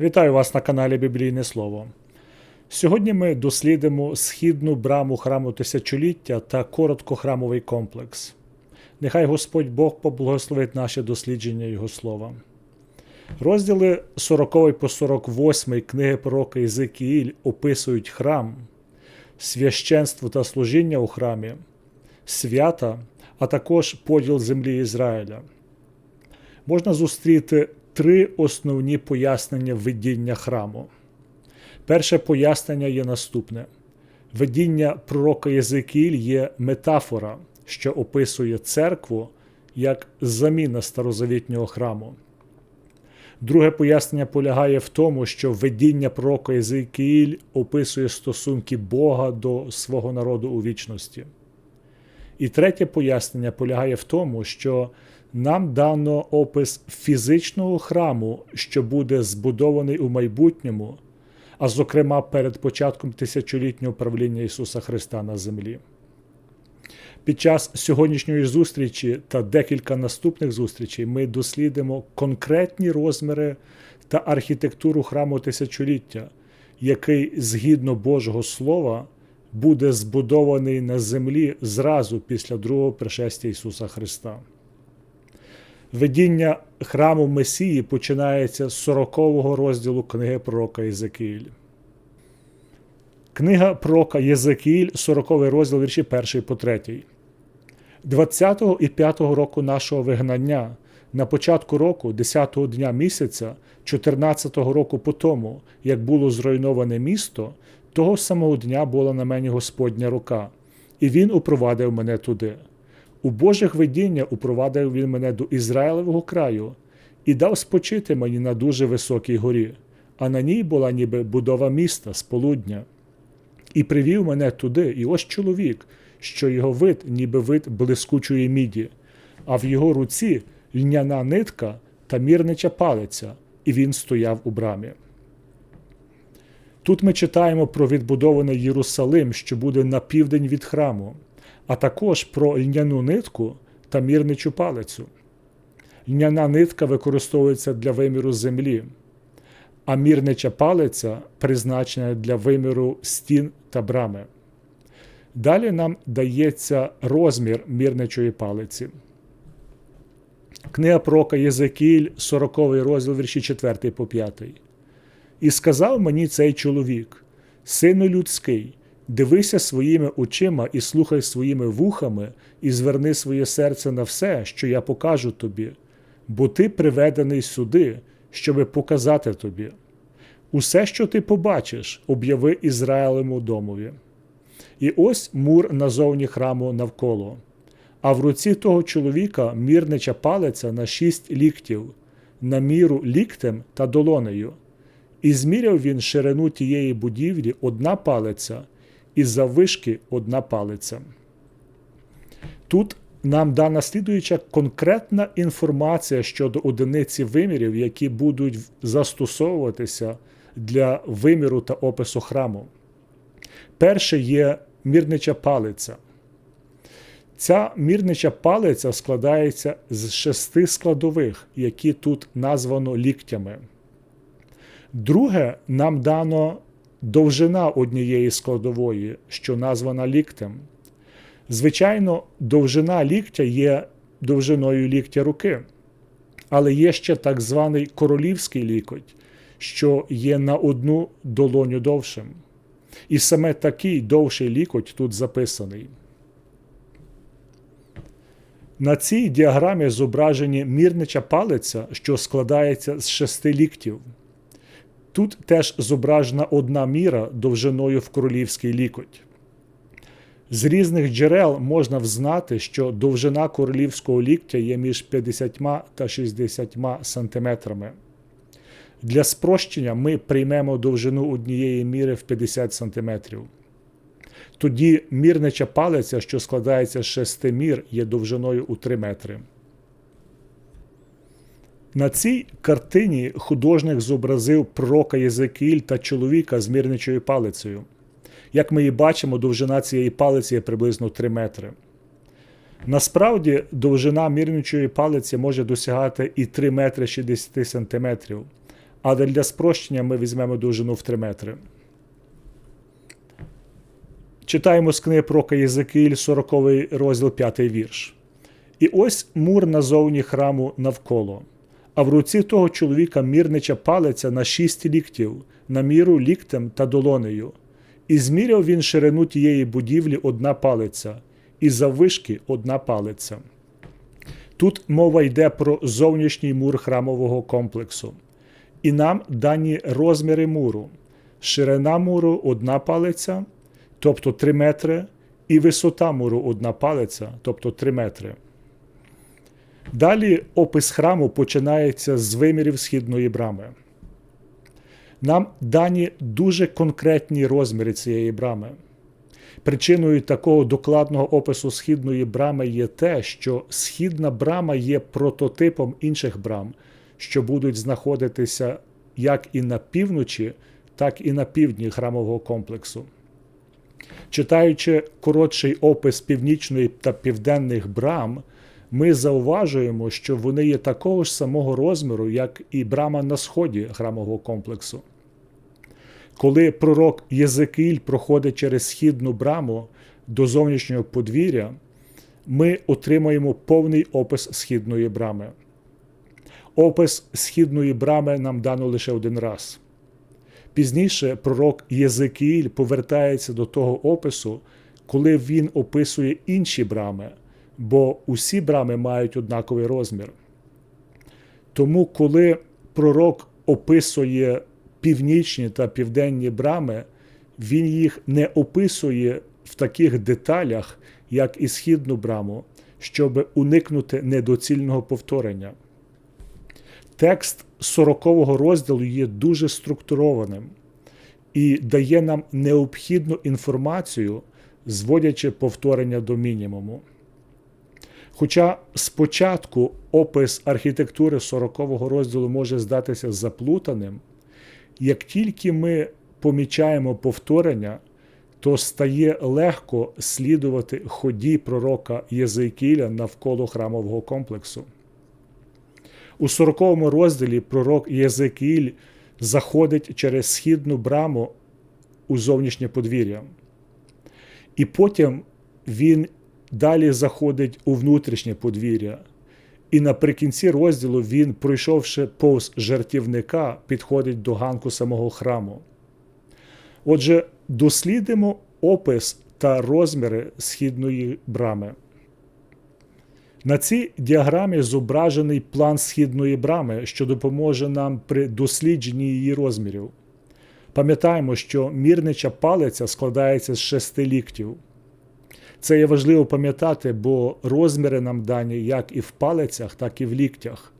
Вітаю вас на каналі Біблійне Слово. Сьогодні ми дослідимо східну браму храму тисячоліття та короткохрамовий комплекс. Нехай Господь Бог поблагословить наше дослідження Його слова. Розділи 40 по 48 книги пророка Єзикіїль описують храм, священство та служіння у храмі, свята, а також поділ землі Ізраїля. Можна зустріти три основні пояснення видіння храму. Перше пояснення є наступне: видіння пророка Єзикіїль є метафора, що описує церкву як заміна старозавітнього храму. Друге пояснення полягає в тому, що видіння пророка Єзикіїль описує стосунки Бога до свого народу у вічності. І третє пояснення полягає в тому, що нам дано опис фізичного храму, що буде збудований у майбутньому, а зокрема перед початком тисячолітнього правління Ісуса Христа на землі. Під час сьогоднішньої зустрічі та декілька наступних зустрічей ми дослідимо конкретні розміри та архітектуру храму тисячоліття, який згідно Божого Слова буде збудований на землі зразу після другого пришестя Ісуса Христа. Видіння храму Месії починається з 40-го розділу книги пророка Єзекіїль. Книга пророка Єзекіїль, 40 розділ вірші 1 по 3. 20-го і 5-го року нашого вигнання, на початку року, 10-го дня місяця, 14-го року по тому, як було зруйноване місто, того самого дня була на мені Господня рука, і він упровадив мене туди. У Божих видіння упровадив він мене до Ізраїлевого краю і дав спочити мені на дуже високій горі, а на ній була ніби будова міста з полудня. І привів мене туди, і ось чоловік, що його вид, ніби вид блискучої міді, а в його руці льняна нитка та мірнича палиця, і він стояв у брамі. Тут ми читаємо про відбудований Єрусалим, що буде на південь від храму а також про льняну нитку та мірничу палицю. Льняна нитка використовується для виміру землі, а мірнича палиця призначена для виміру стін та брами. Далі нам дається розмір мірничої палиці. Книга Прока Єзекіль, 40 розділ вірші 4 по 5. І сказав мені цей чоловік, сину людський, Дивися своїми очима і слухай своїми вухами, і зверни своє серце на все, що я покажу тобі, бо ти приведений сюди, щоби показати тобі. Усе, що ти побачиш, об'яви Ізраїлему домові. І ось мур назовні храму навколо. А в руці того чоловіка мірнича палиця на шість ліктів, на міру ліктем та долонею. І зміряв він ширину тієї будівлі одна палиця і заввишки одна палиця. Тут нам дана слідуюча конкретна інформація щодо одиниці вимірів, які будуть застосовуватися для виміру та опису храму. Перше є мірнича палиця. Ця мірнича палиця складається з шести складових, які тут названо ліктями. Друге, нам дано довжина однієї складової, що названа ліктем. Звичайно, довжина ліктя є довжиною ліктя руки, але є ще так званий королівський лікоть, що є на одну долоню довшим. І саме такий довший лікоть тут записаний. На цій діаграмі зображені мірнича палиця, що складається з шести ліктів. Тут теж зображена одна міра довжиною в королівський лікоть. З різних джерел можна взнати, що довжина королівського ліктя є між 50 та 60 сантиметрами. Для спрощення ми приймемо довжину однієї міри в 50 см. Тоді мірнича палиця, що складається з 6 мір, є довжиною у 3 метри. На цій картині художник зобразив пророка Єзекіїль та чоловіка з мірничою палицею. Як ми і бачимо, довжина цієї палиці є приблизно 3 метри. Насправді, довжина мірничої палиці може досягати і 3 метри 60 сантиметрів, але для спрощення ми візьмемо довжину в 3 метри. Читаємо з книги про Єзекиїль, 40 розділ 5 вірш. І ось мур назовні храму навколо, а в руці того чоловіка мірнича палиця на шість ліктів, на міру ліктем та долонею. І зміряв він ширину тієї будівлі одна палиця, і заввишки одна палиця. Тут мова йде про зовнішній мур храмового комплексу. І нам дані розміри муру. Ширина муру одна палиця, тобто 3 метри, і висота муру одна палиця, тобто 3 метри. Далі опис храму починається з вимірів східної брами. Нам дані дуже конкретні розміри цієї брами. Причиною такого докладного опису східної брами є те, що східна брама є прототипом інших брам, що будуть знаходитися як і на півночі, так і на півдні храмового комплексу. Читаючи коротший опис північної та південних брам, ми зауважуємо, що вони є такого ж самого розміру, як і брама на сході храмового комплексу. Коли пророк Єзекіль проходить через східну браму до зовнішнього подвір'я, ми отримаємо повний опис східної брами. Опис східної брами нам дано лише один раз. Пізніше пророк Єзекіїль повертається до того опису, коли він описує інші брами, бо усі брами мають однаковий розмір. Тому, коли пророк описує північні та південні брами, він їх не описує в таких деталях, як і східну браму, щоб уникнути недоцільного повторення. Текст 40-го розділу є дуже структурованим і дає нам необхідну інформацію, зводячи повторення до мінімуму. Хоча спочатку опис архітектури 40-го розділу може здатися заплутаним, як тільки ми помічаємо повторення, то стає легко слідувати ході пророка Єзекіля навколо храмового комплексу. У 40-му розділі пророк Єзекіїль заходить через східну браму у зовнішнє подвір'я. І потім він далі заходить у внутрішнє подвір'я. І наприкінці розділу він, пройшовши повз жертівника, підходить до ганку самого храму. Отже, дослідимо опис та розміри східної брами. На цій діаграмі зображений план східної брами, що допоможе нам при дослідженні її розмірів. Пам'ятаємо, що мірнича палиця складається з шести ліктів. Це є важливо пам'ятати, бо розміри нам дані як і в палицях, так і в ліктях.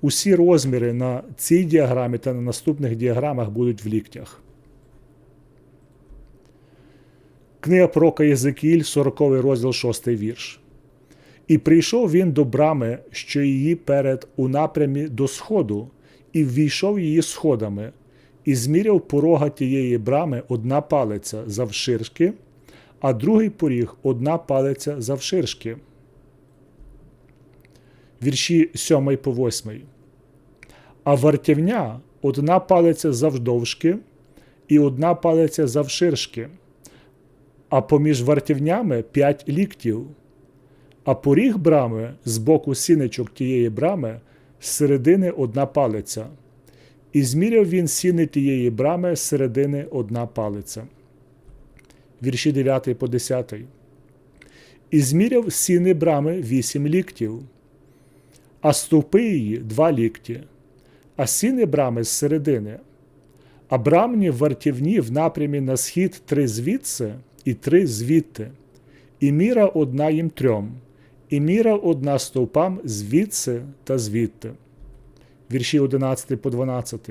Усі розміри на цій діаграмі та на наступних діаграмах будуть в ліктях. Книга пророка Єзекіль, 40 розділ 6 вірш. І прийшов він до брами, що її перед у напрямі до сходу, і ввійшов її сходами, і зміряв порога тієї брами одна палиця завширшки, а другий поріг одна палиця завширшки. Вірші 7 по 8. А вартівня одна палиця завдовжки і одна палиця завширшки, а поміж вартівнями п'ять ліктів а поріг брами з боку сіничок тієї брами з середини одна палиця. І зміряв він сіни тієї брами з середини одна палиця. Вірші 9 по 10. І зміряв сіни брами вісім ліктів, а стовпи її два лікті, а сіни брами з середини, а брамні вартівні в напрямі на схід три звідси і три звідти, і міра одна їм трьом і міра одна стовпам звідси та звідти. Вірші 11 по 12.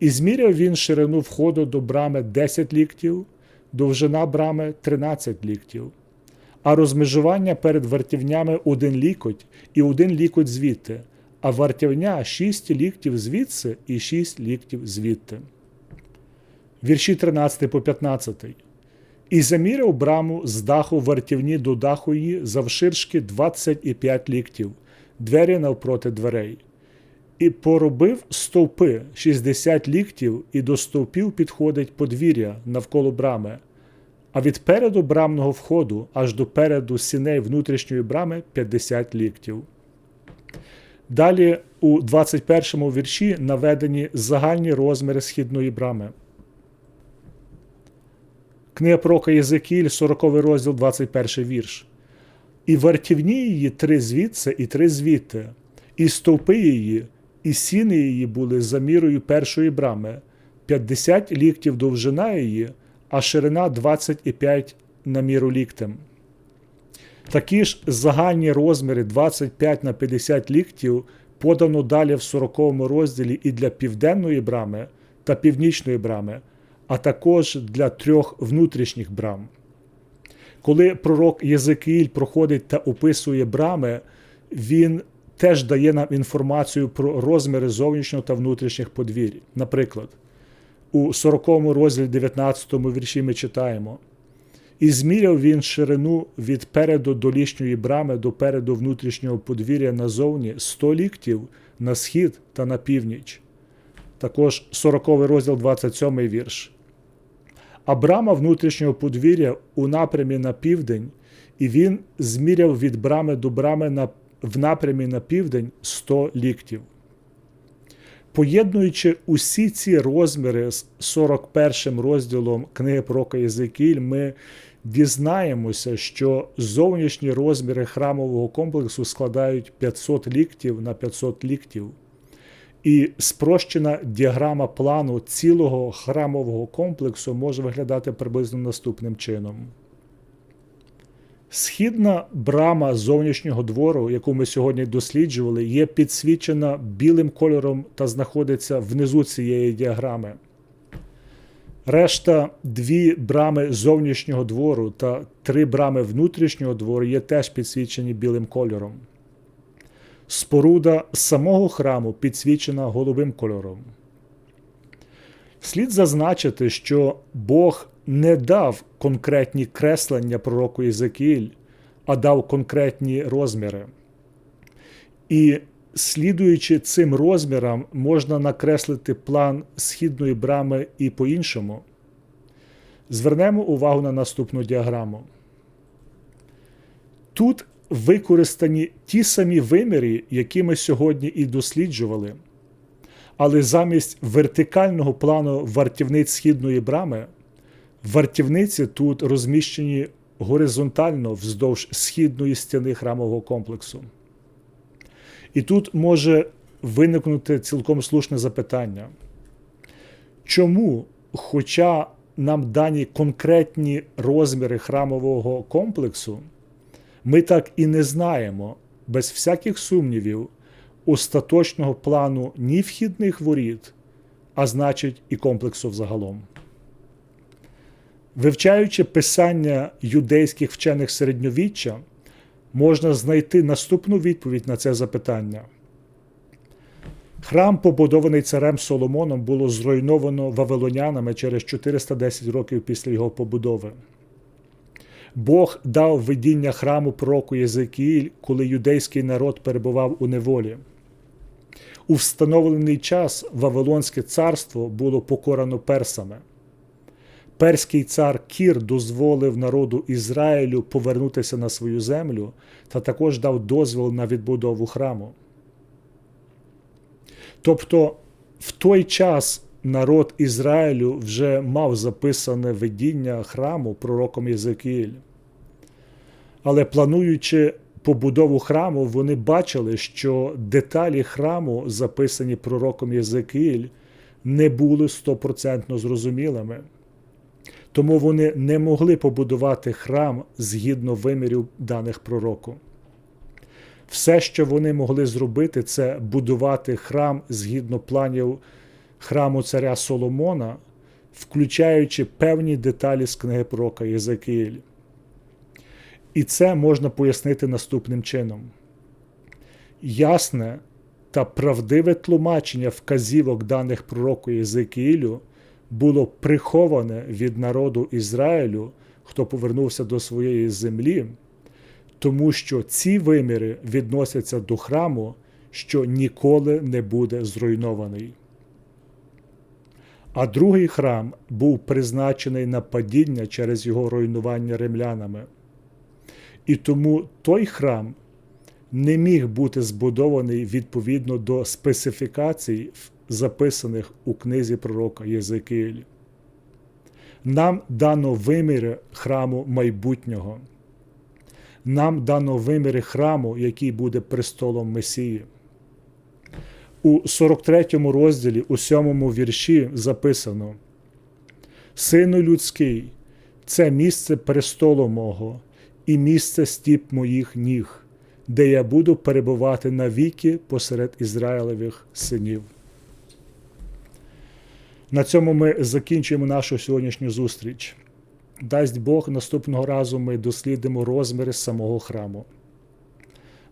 І зміряв він ширину входу до брами 10 ліктів, довжина брами 13 ліктів, а розмежування перед вартівнями один лікоть і один лікоть звідти, а вартівня 6 ліктів звідси і 6 ліктів звідти. Вірші 13 по 15. І заміряв браму з даху вартівні до даху її завширшки 25 ліктів, двері навпроти дверей. І поробив стовпи 60 ліктів, і до стовпів підходить подвір'я навколо брами, а від переду брамного входу аж до переду сіней внутрішньої брами 50 ліктів. Далі у 21 вірші наведені загальні розміри східної брами. Книга Прока Єзекіль, 40 розділ, 21 вірш. І вартівні її три звідси і три звідти, і стовпи її, і сіни її були за мірою першої брами, 50 ліктів довжина її, а ширина 25 на міру ліктем. Такі ж загальні розміри 25 на 50 ліктів подано далі в 40 розділі і для південної брами та північної брами, а також для трьох внутрішніх брам. Коли пророк Єзекіїль проходить та описує брами, він теж дає нам інформацію про розміри зовнішнього та внутрішніх подвір'я. Наприклад, у 40 розділі 19 вірші ми читаємо. І зміряв він ширину від переду долішньої брами до переду внутрішнього подвір'я назовні 100 ліктів на схід та на північ. Також 40 розділ 27 вірш. А брама внутрішнього подвір'я у напрямі на південь, і він зміряв від брами до брами на, в напрямі на південь 100 ліктів. Поєднуючи усі ці розміри з 41 розділом книги Пророка Єзекіль, ми дізнаємося, що зовнішні розміри храмового комплексу складають 500 ліктів на 500 ліктів. І спрощена діаграма плану цілого храмового комплексу може виглядати приблизно наступним чином. Східна брама зовнішнього двору, яку ми сьогодні досліджували, є підсвічена білим кольором та знаходиться внизу цієї діаграми. Решта дві брами зовнішнього двору та три брами внутрішнього двору є теж підсвічені білим кольором. Споруда самого храму підсвічена голубим кольором. Слід зазначити, що Бог не дав конкретні креслення пророку Єзекіїль, а дав конкретні розміри. І слідуючи цим розмірам, можна накреслити план східної брами і по-іншому. Звернемо увагу на наступну діаграму. Тут використані ті самі виміри, які ми сьогодні і досліджували. Але замість вертикального плану вартівниць східної брами, вартівниці тут розміщені горизонтально вздовж східної стіни храмового комплексу. І тут може виникнути цілком слушне запитання. Чому, хоча нам дані конкретні розміри храмового комплексу, ми так і не знаємо без всяких сумнівів остаточного плану ні вхідних воріт, а значить, і комплексу взагалом. Вивчаючи писання юдейських вчених середньовіччя, можна знайти наступну відповідь на це запитання. Храм, побудований царем Соломоном, було зруйновано вавилонянами через 410 років після його побудови. Бог дав видіння храму пророку Єзекіїль, коли юдейський народ перебував у неволі. У встановлений час Вавилонське царство було покорано персами. Перський цар Кір дозволив народу Ізраїлю повернутися на свою землю та також дав дозвіл на відбудову храму. Тобто в той час народ Ізраїлю вже мав записане видіння храму пророком Єзекіїль. Але плануючи побудову храму, вони бачили, що деталі храму, записані пророком Єзекіїль, не були стопроцентно зрозумілими. Тому вони не могли побудувати храм згідно вимірів даних пророку. Все, що вони могли зробити, це будувати храм згідно планів храму царя Соломона, включаючи певні деталі з книги пророка Єзекіїль. І це можна пояснити наступним чином. Ясне та правдиве тлумачення вказівок даних пророку Єзекіїлю було приховане від народу Ізраїлю, хто повернувся до своєї землі, тому що ці виміри відносяться до храму, що ніколи не буде зруйнований. А другий храм був призначений на падіння через його руйнування римлянами. І тому той храм не міг бути збудований відповідно до специфікацій, записаних у книзі пророка Єзекиїль. Нам дано виміри храму майбутнього. Нам дано виміри храму, який буде престолом Месії. У 43 розділі, у 7 вірші записано: Сину людський, це місце престолу мого і місце стіп моїх ніг, де я буду перебувати навіки посеред Ізраїлевих синів. На цьому ми закінчуємо нашу сьогоднішню зустріч. Дасть Бог, наступного разу ми дослідимо розміри самого храму.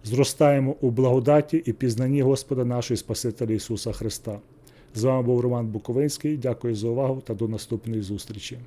Зростаємо у благодаті і пізнанні Господа нашого Спасителя Ісуса Христа. З вами був Роман Буковинський. Дякую за увагу та до наступної зустрічі.